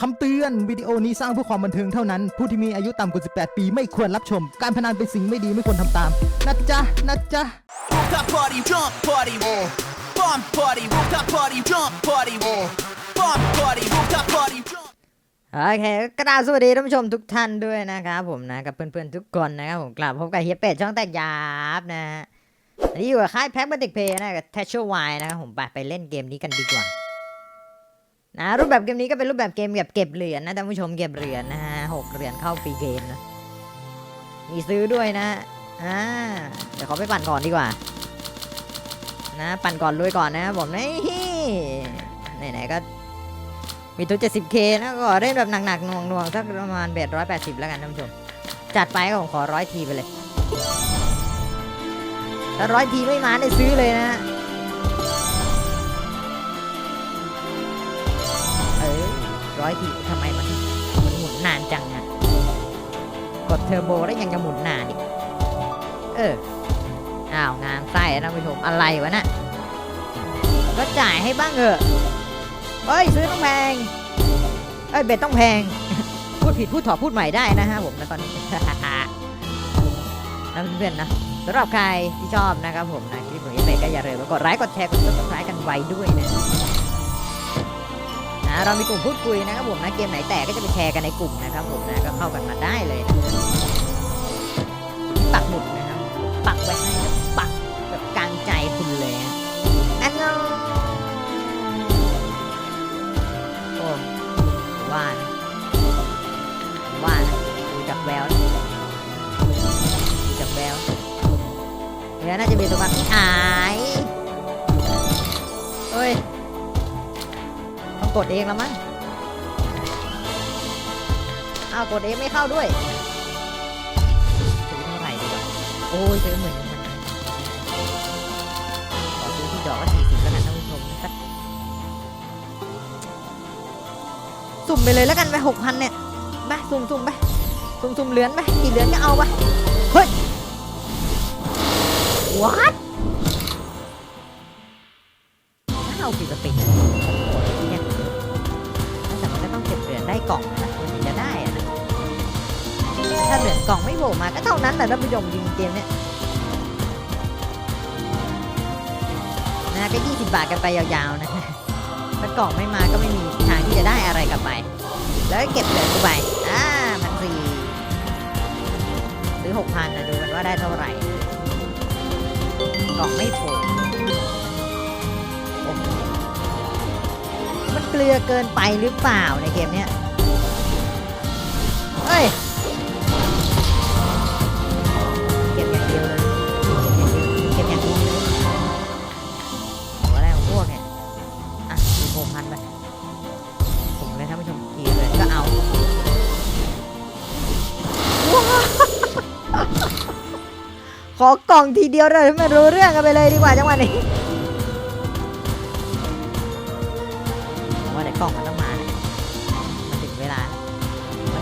คำเตือนวิดีโอนี้สร้างเพื่อความบันเทิงเท่านั้น ผู้ที่มีอายุต่ำกว่า 18 ปีไม่ควรรับชม การพนันเป็นสิ่งไม่ดีไม่ควรทำตาม นะจ๊ะ นะจ๊ะ Rooftop party, jump party, bomb party, rooftop party, jump party, bomb party, rooftop party, jump. โอเคกราบสวัสดีท่านผู้ชมทุกท่านด้วยนะครับผมนะกับเพื่อนๆทุกคนนะครับผมกลับพบกับเฮียเป็ดช่องแตกยาบนะฮะอันนี้อยู่กับค่ายแพ็กบันติกเพย์นะกับ t a c h e r Y นะครับผมไปไปเล่นเกมนี้กันดีกว่า นะรูปแบบเกมนี้ก็เป็นรูปแบบเกมแบบเก็บเหรียญนะท่านผู้ชมเก็บเหรียญนะฮะหกเหรียญเข้าฟรีเกมนะมีซื้อด้วยนะอ่าเดี๋ยวขอไปปั่นก่อนดีกว่า นะปั่นก่อนรวยก่อนนะผมนี่ไหนๆก็มีตัว 70k นะก็เล่นแบบหนักๆหน่วงๆสักประมาณเบ็ดร้อยแปดสิบแล้วกันท่านผู้ชม จัดไปก็ผมขอร้อยทีไปเลยถ้าร้อยทีไม่มาได้ซื้อเลยนะ ร้อยทีทำไมมันมันหมุนนานจังอะกดเทอร์โบแล้วยังจะหมุนนานอีก เออ อ้าวงานไส้นะผู้ชมอะไรวะน่ะก็จ่ายให้บ้างเถอะเฮ้ยซื้อต้องแพง เอ้ยเบ็ดต้องแพง พูดผิดพูดถอพูดใหม่ได้นะฮะผมนะตอนนี้นะเพื่อนๆนะสำหรับใครที่ชอบนะครับผมนะคลิปของเอเบ็ดก็อย่าลืมกดไลค์กดแชร์กดซับสไครต์กันไว้ด้วยนะ นะเรามีกลุ่มพูดคุยนะครับผมนะเกมไหนแตกก็จะไปแชร์กันในกลุ่มนะครับผมนะก็เข้ากันมาได้เลยนะปักหมุดนะครับปักไว้ให้ กดเองแล้วมั้งอ้าวกดเองไม่เข้าด้วยซื้อเท่าไหร่ดีกว่าโอ้ยซื้อหมื่นหนึ่งมันขอซื้อที่ดอกละสี่สิบแล้วกันท่านผู้ชมสักสุ่มไปเลยแล้วกันไปหกพันเนี่ยไปสุ่มสุ่มไปสุ่มสุ่มเหรียญไปกี่เหรียญก็เอาไปเฮ้ย what ถ้าเอากี่สติ ก็บเหรียญได้กล่องนะมันถึงจะได้อนะถ้าเหรียญกล่องไม่โผล่มาก็เท่านั้นแหละท่านผู้ชมจริงเกมเนี้ยนะก็20 บาทกันไปยาวๆนะถ้ากล่องไม่มาก็ไม่มีทางที่จะได้อะไรกลับไป แล้วก็เก็บเหรียญกูไปอ่าพันสี่ซื้อหกพันนะดูกันว่าได้เท่าไหร่ กล่องไม่โผล่มันเกลือเกินไปหรือเปล่าในเกมเนี้ย เฮ้ยเก็บอย่างเดียวเลยเก็บอย่างเดียวเก็บอย่าเดียวเลยหัวอะไรของพวกเนี่ยอะมีโคพันไปผมเลยท่านผู้ชมกี่เลยก็เอาว้าขอกล่องทีเดียวเลยไม่รู้เรื่องกันไปเลยดีกว่าจังหวะนี้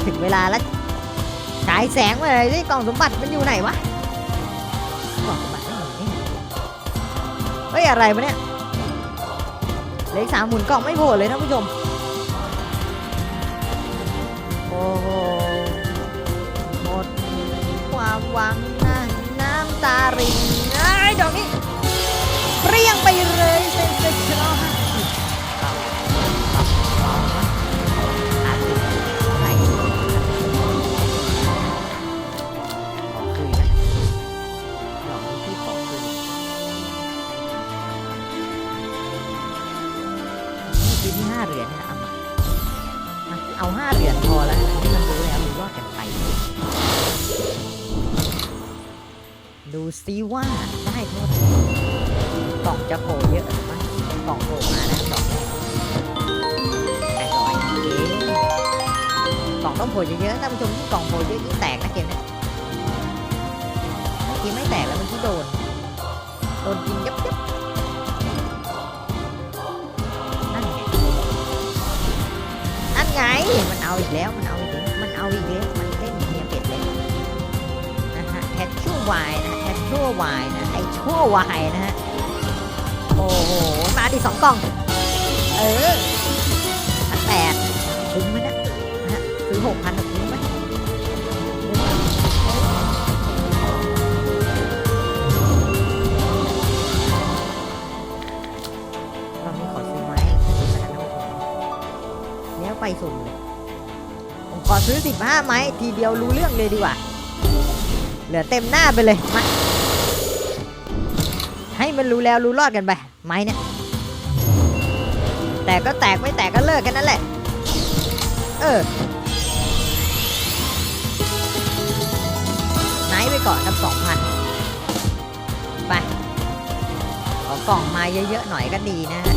ถึงเวลาแล้วฉายแสงมาเลยสิกล่องสมบัติมันอยู่ไหนวะกล่องสมบัติไม่อยู่นี่เฮ้ยอะไรวะเนี่ยเลขสามหมุนกล่องไม่โผล่เลยนะผู้ชมโอ้โหหมดความหวังนะน้ำตารินไอ้ยด นี่คือที่ห้าเหรียญเนี่ยนะเอามาเอาห้าเหรียญพอแล้วให้มันรู้แล้วรู้รอดกันไป ดูซิว่าได้เท่าไหร่กล่องจะโผล่เยอะหรือไม่กล่องโผล่มานะกล่องแปดร้อยเองกล่องต้องโผล่เยอะๆท่านผู้ชมยิ่งกล่องโผล่เยอะยิ่งแตกนะเกมนี้เมื่อกี้ไม่แตกแล้วเมื่อกี้โดน โดนยิงยับยับ เอาอีกแล้วมันเอาอีกแล้วมันเอาอีกแล้วมันเล่นเมียเป็ดเลยนะฮะแคชชั่ววายนะแคชชั่ววายนะไอชั่ววายนะฮะโอ้โหมาดิสองกล่อง เออพันแปดคุ้มไหมนะนะฮะซื้อหกพันห ขอซื้อสิบห้าไม้ ทีเดียวรู้เรื่องเลยดีกว่า เหลือเต็มหน้าไปเลยมาให้มันรู้แล้วรู้รอดกันไป ไม้เนี่ยแตกก็แตกไม่แตกก็เลิกกันนั่นแหละ เออไนไปก่อนครับสองพันไปขอกล่องมาเยอะๆหน่อยก็ดีนะฮะ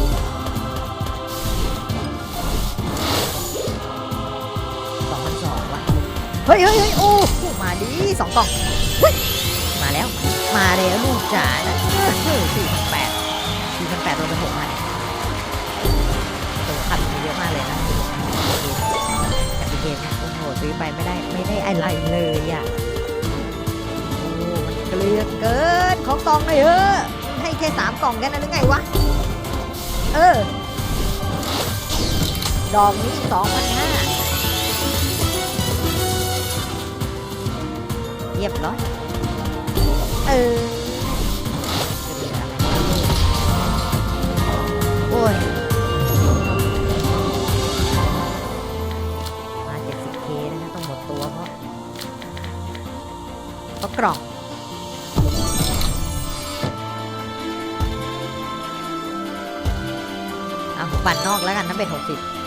เฮ้ยเฮ้ยเฮ้ยโอ้มาดีสองกล่องมาแล้ว มาแล้วลูกจ๋านะสี่พันแปดสี่พันแปดตัวเป็นหกพันตัวขัดมาเยอะมากเลยนะจากเกมนโอ้โหซื้อไปไม่ได้ไม่ได้อะไรเลยอะโอ้มันเกลือเกินของกล่องเลยเออให้แค่สามกล่องแค่นั้นหรือไงวะ เออ ดอกนี้สองพันห้า เรียบร้อย เออจะเหลืออะไรโอ้ย มา 70k นะฮะต้องหมดตัวเพราะเพราะกล่องเอาปั่นนอกแล้วกันถ้าเป็น 60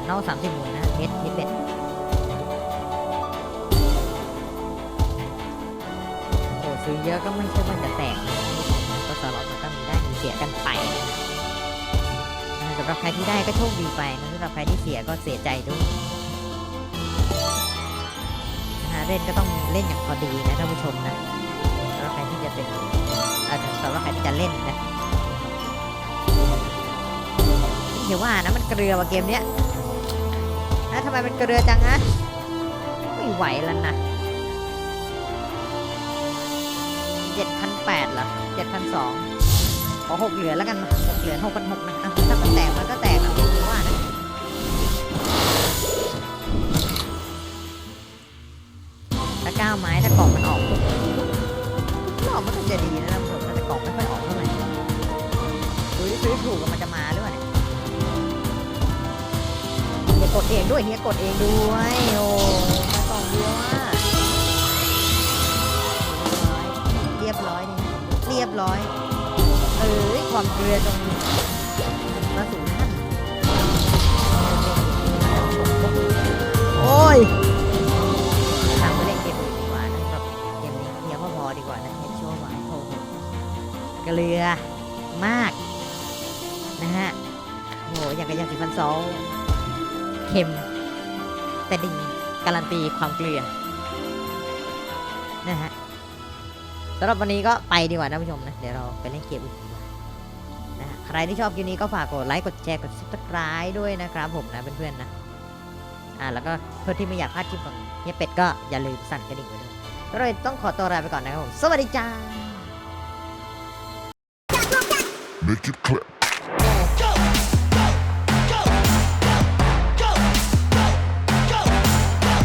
ปั่นอกสามสิบหมุนนะเฮ็ดเฮ็ดเป็ดโอ้ซื้อเยอะก็ไม่ใช่ว่าจะแตกนะก็สลับมันก็มีได้มีเสียกันไปนะสำหรับใครที่ได้ก็โชคดีไปนะสำหรับใครที่เสียก็เสียใจด้วยนะฮะเล่นก็ต้องเล่นอย่างพอดีนะท่านผู้ชมนะสำหรับใครที่จะเป็นเอ่อสำหรับใครที่จะเล่นนะเดี๋ยวว่านะมันเกลือว่ะเกมเนี้ย นะทำไมมันกระเกลือจังอะไม่ไหวแล้วนะเจ็ดพันแปดเหรอเจ็ดพันสองขอหกเหลือแล้วกันมาหกเหลือหกพันหกนะถ้ามันแตกมันก็แตกนะผมว่านะถ้าก้าวไม้ถ้ากล่องมันออกกล่องมันก็จะดีนะท่านผู้ชมแต่กล่องไม่ค่อยออกเท่าไหร่ซื้อซื้อถูกมันจะมาหรือเปล่าเนี่ย กดเองด้วยเฮียกดเองด้วย โอ้มากล่องเดียวอะเรียบร้อย เรียบร้อย เอ้ยความเกลือตรงนี้ เค็ม แต่ดีการันตีความเกลือนะฮะสำหรับวันนี้ก็ไปดีกว่าท่านผู้ชมนะ เดี๋ยวเราไปเล่นเกมอื่นดีกว่านะฮะใครที่ชอบคลิปนี้ก็ฝากกดไลค์กดแชร์กด subscribe ด้วยนะครับผมนะเพื่อนๆนะอ่าแล้วก็เพื่อที่ไม่อยากพลาดคลิปของเฮียเป็ดก็อย่าลืมสั่นกระดิ่งไว้ด้วยก็เลยต้องขอตัวลาไปก่อนนะครับผมสวัสดีจ้า Make it clap.